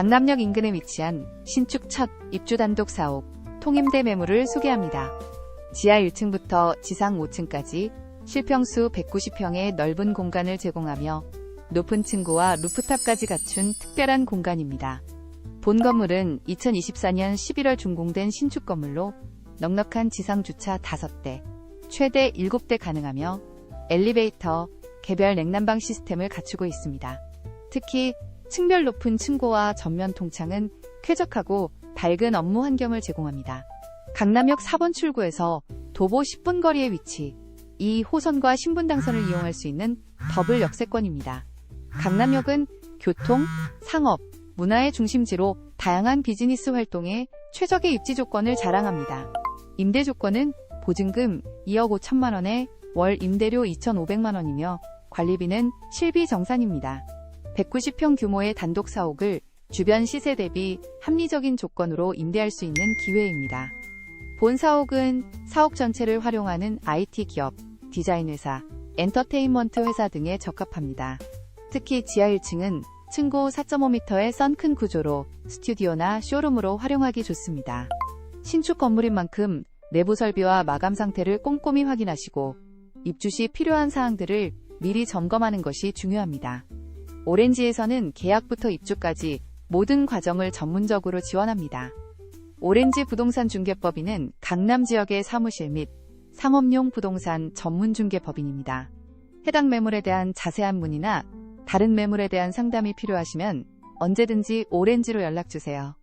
강남역 인근에 위치한 신축 첫 입주 단독 사옥 통임대 매물을 소개합니다. 지하 1층부터 지상 5층까지 실평수 190평의 넓은 공간을 제공하며 높은 층고와 루프탑까지 갖춘 특별한 공간입니다. 본 건물은 2024년 11월 준공된 신축 건물로 넉넉한 지상 주차 5대, 최대 7대 가능하며 엘리베이터, 개별 냉난방 시스템을 갖추고 있습니다. 특히 층별 높은 층고와 전면 통창은 쾌적하고 밝은 업무 환경을 제공합니다. 강남역 4번 출구에서 도보 10분 거리에 위치, 2호선과 신분당선을 이용할 수 있는 더블 역세권입니다. 강남역은 교통, 상업, 문화의 중심지로 다양한 비즈니스 활동에 최적의 입지 조건을 자랑합니다. 임대 조건은 보증금 2억 5천만 원에 월 임대료 2,500만 원이며 관리비는 실비 정산입니다. 190평 규모의 단독 사옥을 주변 시세 대비 합리적인 조건으로 임대할 수 있는 기회입니다. 본 사옥은 사옥 전체를 활용하는 IT 기업, 디자인 회사, 엔터테인먼트 회사 등에 적합합니다. 특히 지하 1층은 층고 4.5m의 썬큰 구조로 스튜디오나 쇼룸으로 활용하기 좋습니다. 신축 건물인 만큼 내부 설비와 마감 상태를 꼼꼼히 확인하시고 입주 시 필요한 사항들을 미리 점검하는 것이 중요합니다. 오렌지에서는 계약부터 입주까지 모든 과정을 전문적으로 지원합니다. 오렌지 부동산 중개법인은 강남 지역의 사무실 및 상업용 부동산 전문 중개법인입니다. 해당 매물에 대한 자세한 문의나 다른 매물에 대한 상담이 필요하시면 언제든지 오렌지로 연락 주세요.